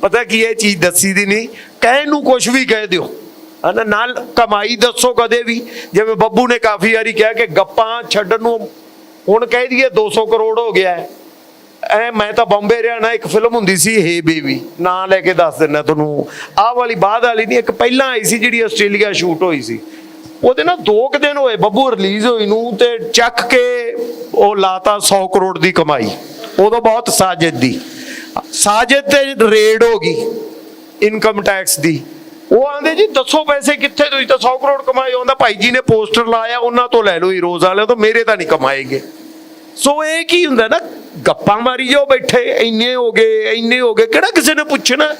ਪਤਾ ਕੀ ਇਹ ਚੀਜ਼ ਦੱਸੀ ਦੀ ਨਹੀਂ? ਕਹਿਣ ਨੂੰ ਕੁਝ ਵੀ ਕਹਿ ਦਿਓ। ਹਨਾ, ਨਾਲ ਕਮਾਈ ਦੱਸੋ ਕਦੇ ਵੀ। ਜਿਵੇਂ ਬੱਬੂ ਨੇ ਕਾਫੀ ਵਾਰੀ ਕਿਹਾ ਕਿ ਗੱਪਾਂ ਛੱਡਣ ਨੂੰ ਹੁਣ ਕਹਿ ਦਈਏ 200 ਕਰੋੜ ਹੋ ਗਿਆ ਐ ਮੈਂ ਤਾਂ ਬੰਬੇ ਰਿਹਾ ਨਾ ਇੱਕ ਫਿਲਮ ਹੁੰਦੀ ਸੀ, ਹੇ ਬੇਬੀ, ਨਾਂ ਲੈ ਕੇ ਦੱਸ ਦਿੰਦਾ ਤੁਹਾਨੂੰ। ਆਹ ਵਾਲੀ ਬਾਅਦ ਵਾਲੀ ਨਹੀਂ, ਇੱਕ ਪਹਿਲਾਂ ਆਈ ਸੀ ਜਿਹੜੀ ਆਸਟ੍ਰੇਲੀਆ ਸ਼ੂਟ ਹੋਈ ਸੀ। ਉਹਦੇ ਨਾਲ ਦੋ ਕੁ ਦਿਨ ਹੋਏ, ਬੱਬੂ ਰਿਲੀਜ਼ ਹੋਈ ਨੂੰ ਤੇ ਚੱਕ ਕੇ ਉਹ ਲਾਤਾ 100 ਕਰੋੜ ਦੀ ਕਮਾਈ। ਉਦੋਂ ਬਹੁਤ ਸਾਜਿਦ ਦੀ। ਸਾਜਿਦ ਤੇ ਰੇਡ ਹੋ ਗਈ ਇਨਕਮ ਟੈਕਸ ਦੀ। ਉਹ ਆਂਦੇ, ਜੀ ਦੱਸੋ ਪੈਸੇ ਕਿੱਥੇ? ਤੁਸੀਂ ਤਾਂ 100 ਕਰੋੜ ਕਮਾਏ ਹੁੰਦਾ ਭਾਈ ਜੀ ਨੇ ਪੋਸਟਰ ਲਾਇਆ, ਉਹਨਾਂ ਤੋਂ ਲੈ ਲਓ ਹੀਰੋਜ਼ ਵਾਲਿਆਂ ਤੋਂ, ਮੇਰੇ ਤਾਂ ਨਹੀਂ ਕਮਾਏਗੇ। ਸੋ ਇਹ ਕੀ ਹੁੰਦਾ ਨਾ, ਗੱਪਾਂ ਮਾਰੀ ਜਾਓ ਬੈਠੇ, ਇੰਨੇ ਹੋ ਗਏ, ਇੰਨੇ ਹੋ ਗਏ, ਕਿਹੜਾ ਕਿਸੇ ਨੇ ਪੁੱਛਣਾ?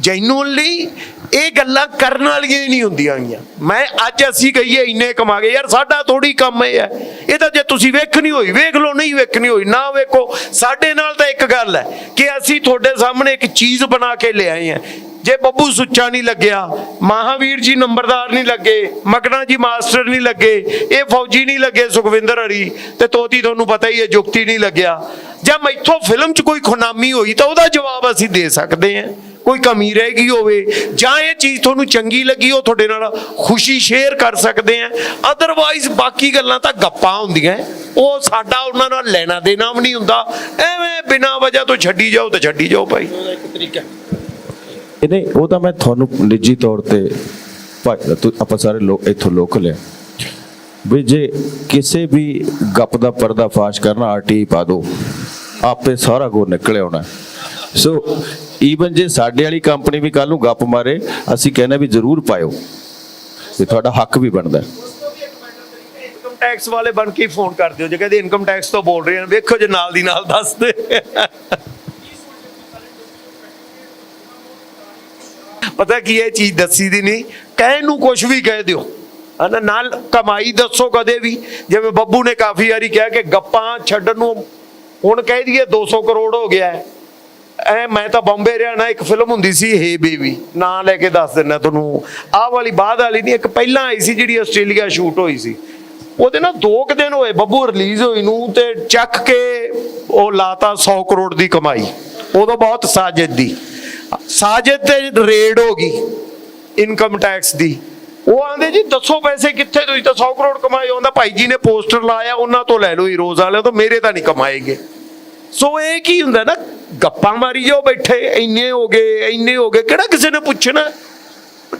ਜੈਨੂਅਲੀ ਇਹ ਗੱਲਾਂ ਕਰਨ ਵਾਲੀਆਂ ਹੀ ਨਹੀਂ ਹੁੰਦੀਆਂ ਗੀਆਂ ਮੈਂ ਅੱਜ ਅਸੀਂ ਕਹੀਏ ਇੰਨੇ ਕਮਾ ਗਏ। ਯਾਰ ਸਾਡਾ ਥੋੜੀ ਕੰਮ ਇਹ ਹੈ। ਇਹ ਤਾਂ ਜੇ ਤੁਸੀਂ ਵੇਖਣੀ ਹੋਈ, ਵੇਖ ਲਓ, ਨਹੀਂ ਵੇਖਣੀ ਹੋਈ, ਨਾ ਵੇਖੋ। ਸਾਡੇ ਨਾਲ ਤਾਂ ਇੱਕ ਗੱਲ ਹੈ ਕਿ ਅਸੀਂ ਤੁਹਾਡੇ ਸਾਹਮਣੇ ਇੱਕ ਚੀਜ਼ ਬਣਾ ਕੇ ਲਿਆਏ ਹਾਂ। ਜੇ ਬੱਬੂ ਸੁੱਚਾ ਨਹੀਂ ਲੱਗਿਆ, ਮਹਾਵੀਰ ਜੀ ਨੰਬਰਦਾਰ ਨਹੀਂ ਲੱਗੇ ਮਕਨਾ ਜੀ ਮਾਸਟਰ ਨਹੀਂ ਲੱਗੇ, ਇਹ ਫੌਜੀ ਨਹੀਂ ਲੱਗੇ, ਸੁਖਵਿੰਦਰ ਹਰੀ ਤੇ ਤੋਤੀ ਤੁਹਾਨੂੰ ਪਤਾ ਹੀ ਹੈ, ਜੁਗਤੀ ਨਹੀਂ ਲੱਗਿਆ। ਜਾਂ ਮੈਥੋਂ ਫਿਲਮ 'ਚ ਕੋਈ ਖੁਨਾਮੀ ਹੋਈ ਤਾਂ ਉਹਦਾ ਜਵਾਬ ਅਸੀਂ ਦੇ ਸਕਦੇ ਹਾਂ। ਕੋਈ ਕਮੀ ਰਹਿ ਗਈ ਹੋਵੇ, ਜਾਂ ਇਹ ਚੀਜ਼ ਤੁਹਾਨੂੰ ਚੰਗੀ ਲੱਗੀ, ਉਹ ਤੁਹਾਡੇ ਨਾਲ ਖੁਸ਼ੀ ਸ਼ੇਅਰ ਕਰ ਸਕਦੇ ਆ। ਅਦਰਵਾਈਜ਼ ਬਾਕੀ ਗੱਲਾਂ ਤਾਂ ਗੱਪਾਂ ਹੁੰਦੀਆਂ ਉਹ ਸਾਡਾ ਉਹਨਾਂ ਨਾਲ ਲੈਣਾ ਦੇਣਾ ਵੀ ਨਹੀਂ ਹੁੰਦਾ। ਐਵੇਂ ਬਿਨਾਂ ਵਜ੍ਹਾ ਤੋਂ ਛੱਡੀ ਜਾਓ ਤੇ ਛੱਡੀ ਜਾਓ ਭਾਈ। ਇਹ ਨਹੀਂ ਉਹ ਤਾਂ ਮੈਂ ਤੁਹਾਨੂੰ ਨਿੱਜੀ ਤੌਰ ਤੇ ਆਪਾਂ ਸਾਰੇ ਲੋਕ ਇੱਥੋਂ ਲੋਕਲ ਹੈ ਵੀ ਜੇ ਕਿਸੇ ਵੀ ਗੱਪ ਦਾ ਪਰਦਾ ਫਾਸ਼ ਕਰਨਾ ਆਰਟੀ ਪਾ ਦੋ ਆਪੇ ਸਾਰਾ ਗੋ ਨਿਕਲ ਆਉਣਾ। ਸੋ ਈਵਨ ਜੇ ਸਾਡੇ ਵਾਲੀ ਕੰਪਨੀ ਵੀ ਕੱਲ ਨੂੰ ਗੱਪ ਮਾਰੇ, ਅਸੀਂ ਕਹਿੰਦੇ ਵੀ ਜ਼ਰੂਰ ਪਾਇਓ। ਤੇ ਤੁਹਾਡਾ ਹੱਕ ਵੀ ਬਣਦਾ। ਟੈਕਸ ਵਾਲੇ ਬਣ ਕੇ ਫੋਨ ਕਰ ਦਿਓ ਜੇ ਕਹਿੰਦੇ ਇਨਕਮ ਟੈਕਸ ਤੋਂ ਬੋਲ ਰਹੇ ਹਨ, ਵੇਖੋ ਜੇ ਨਾਲ ਦੀ ਨਾਲ ਦੱਸ ਦੇ। ਪਤਾ ਕੀ ਇਹ ਚੀਜ਼ ਦੱਸੀ ਦੀ ਨਹੀਂ। ਕਹਿਣ ਨੂੰ ਕੁਝ ਵੀ ਕਹਿ ਦਿਓ। ਹਨਾ, ਨਾਲ ਕਮਾਈ ਦੱਸੋ ਕਦੇ ਵੀ। ਜਿਵੇਂ ਬੱਬੂ ਨੇ ਕਾਫੀ ਵਾਰੀ ਕਿਹਾ ਕਿ ਗੱਪਾਂ ਛੱਡਣ ਨੂੰ ਹੁਣ ਕਹਿ ਦਈਏ 200 ਕਰੋੜ ਹੋ ਗਿਆ ਹੈ। ਐ, ਮੈਂ ਤਾਂ ਬੰਬੇ ਰਿਹਾ ਨਾ, ਇੱਕ ਫਿਲਮ ਹੁੰਦੀ ਸੀ, ਹੇ ਬੇਬੀ। ਨਾਂ ਲੈ ਕੇ ਦੱਸ ਦਿੰਦਾ ਤੁਹਾਨੂੰ। ਆਹ ਵਾਲੀ ਬਾਅਦ ਵਾਲੀ ਨਹੀਂ, ਇੱਕ ਪਹਿਲਾਂ ਆਈ ਸੀ ਜਿਹੜੀ ਆਸਟ੍ਰੇਲੀਆ ਸ਼ੂਟ ਹੋਈ ਸੀ। ਉਹਦੇ ਨਾਲ ਦੋ ਕੁ ਦਿਨ ਹੋਏ, ਬੱਬੂ ਰਿਲੀਜ਼ ਹੋਈ ਨੂੰ ਤੇ ਚੱਕ ਕੇ ਉਹ ਲਾਤਾ 100 ਕਰੋੜ ਦੀ ਕਮਾਈ। ਉਦੋਂ ਬਹੁਤ ਸਾਜਿਦ ਦੀ। ਸਾਜਿਦ ਤੇ ਰੇਡ ਹੋ ਗਈ ਇਨਕਮ ਟੈਕਸ ਦੀ। ਉਹ ਆਂਦੇ ਜੀ, ਦੱਸੋ ਪੈਸੇ ਕਿੱਥੇ ਤੁਸੀਂ ਤਾਂ 100 ਕਰੋੜ ਕਮਾਏ ਹੁੰਦਾ ਭਾਈ ਜੀ ਨੇ ਪੋਸਟਰ ਲਾਇਆ, ਉਹਨਾਂ ਤੋਂ ਲੈ ਲਓ ਹੀਰੋਜ਼ ਵਾਲਿਆਂ ਤੋਂ, ਮੇਰੇ ਤਾਂ ਨਹੀਂ ਕਮਾਏਗੇ। ਸੋ ਇਹ ਕੀ ਹੁੰਦਾ ਨਾ, ਗੱਪਾਂ ਮਾਰੀ ਜਾਓ ਬੈਠੇ, ਇੰਨੇ ਹੋ ਗਏ, ਇੰਨੇ ਹੋ ਗਏ, ਕਿਹੜਾ ਕਿਸੇ ਨੇ ਪੁੱਛਣਾ?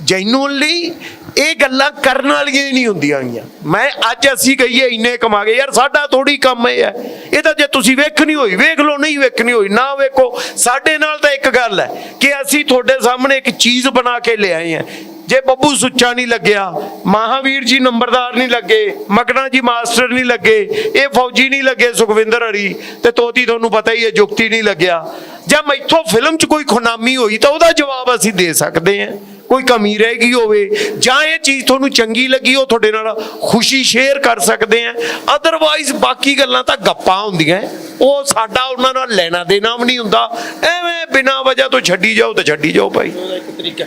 ਜੈਨੂਅਲੀ ਇਹ ਗੱਲਾਂ ਕਰਨ ਵਾਲੀਆਂ ਹੀ ਨਹੀਂ ਹੁੰਦੀਆਂ ਗੀਆਂ। ਮੈਂ ਅੱਜ ਅਸੀਂ ਕਹੀਏ, ਇੰਨੇ ਕਮਾ ਗਏ। ਯਾਰ ਸਾਡਾ ਥੋੜੀ ਕੰਮ ਇਹ ਹੈ। ਇਹ ਤਾਂ ਜੇ ਤੁਸੀਂ ਵੇਖਣੀ ਹੋਈ, ਵੇਖ ਲਓ, ਨਹੀਂ ਵੇਖਣੀ ਹੋਈ, ਨਾ ਵੇਖੋ। ਸਾਡੇ ਨਾਲ ਤਾਂ ਇੱਕ ਗੱਲ ਹੈ ਕਿ ਅਸੀਂ ਤੁਹਾਡੇ ਸਾਹਮਣੇ ਇੱਕ ਚੀਜ਼ ਬਣਾ ਕੇ ਲਿਆਏ ਹਾਂ। ਜੇ ਬੱਬੂ ਸੁੱਚਾ ਨਹੀਂ ਲੱਗਿਆ, ਮਹਾਵੀਰ ਜੀ ਨੰਬਰਦਾਰ ਨਹੀਂ ਲੱਗੇ, ਮਕਨਾ ਜੀ ਮਾਸਟਰ ਨਹੀਂ ਲੱਗੇ, ਇਹ ਫੌਜੀ ਨਹੀਂ ਲੱਗੇ ਸੁਖਵਿੰਦਰ ਹਰੀ, ਤੇ ਤੋਤੀ ਤੁਹਾਨੂੰ ਪਤਾ ਹੀ ਹੈ, ਜੁਗਤੀ ਨਹੀਂ ਲੱਗਿਆ। ਜਾਂ ਮੈਥੋਂ ਫਿਲਮ 'ਚ ਕੋਈ ਖੁਨਾਮੀ ਹੋਈ ਤਾਂ ਉਹਦਾ ਜਵਾਬ ਅਸੀਂ ਦੇ ਸਕਦੇ ਹਾਂ। ਕੋਈ ਕਮੀ ਰਹਿ ਗਈ ਹੋਵੇ, ਜਾਂ ਇਹ ਚੀਜ਼ ਤੁਹਾਨੂੰ ਚੰਗੀ ਲੱਗੀ, ਉਹ ਤੁਹਾਡੇ ਨਾਲ ਖੁਸ਼ੀ ਸ਼ੇਅਰ ਕਰ ਸਕਦੇ ਆ ਅਦਰਵਾਈਜ਼ ਬਾਕੀ ਗੱਲਾਂ ਤਾਂ ਗੱਪਾਂ ਹੁੰਦੀਆਂ ਉਹ ਸਾਡਾ ਉਹਨਾਂ ਨਾਲ ਲੈਣਾ ਦੇਣਾ ਵੀ ਨਹੀਂ ਹੁੰਦਾ। ਐਵੇਂ ਬਿਨਾਂ ਵਜ੍ਹਾ ਤੋਂ ਛੱਡੀ ਜਾਓ ਤਾਂ ਛੱਡੀ ਜਾਓ ਭਾਈ। ਤਰੀਕਾ।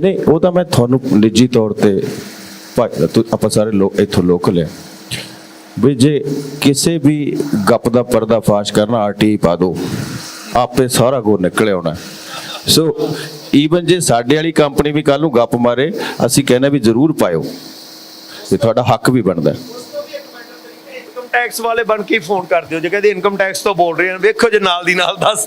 ਨਹੀਂ, ਉਹ ਤਾਂ ਮੈਂ ਤੁਹਾਨੂੰ ਨਿੱਜੀ ਤੌਰ ਤੇ ਭਾ- ਆਪਾਂ ਸਾਰੇ ਲੋਕ ਇੱਥੋਂ ਲੋਕਲ ਹੈ ਵੀ ਜੇ ਕਿਸੇ ਵੀ ਗੱਪ ਦਾ ਪਰਦਾ ਫਾਸ਼ ਕਰਨਾ, ਆਰਟੀ ਪਾ ਦੋ। ਆਪੇ ਸਾਰਾ ਗੋ ਨਿਕਲ ਆਉਣਾ। ਸੋ ਈਵਨ ਜੇ ਸਾਡੇ ਵਾਲੀ ਕੰਪਨੀ ਵੀ ਕੱਲ ਨੂੰ ਗੱਪ ਮਾਰੇ, ਅਸੀਂ ਕਹਿੰਦੇ ਵੀ ਜ਼ਰੂਰ ਪਾਇਓ। ਵੀ ਤੁਹਾਡਾ ਹੱਕ ਵੀ ਬਣਦਾ। ਟੈਕਸ ਵਾਲੇ ਬਣ ਕੇ ਫੋਨ ਕਰ ਦਿਓ ਜੇ ਕਹਿੰਦੇ ਇਨਕਮ ਟੈਕਸ ਤੋਂ ਬੋਲ ਰਹੇ ਹਨ, ਵੇਖੋ ਜੇ ਨਾਲ ਦੀ ਨਾਲ ਦੱਸ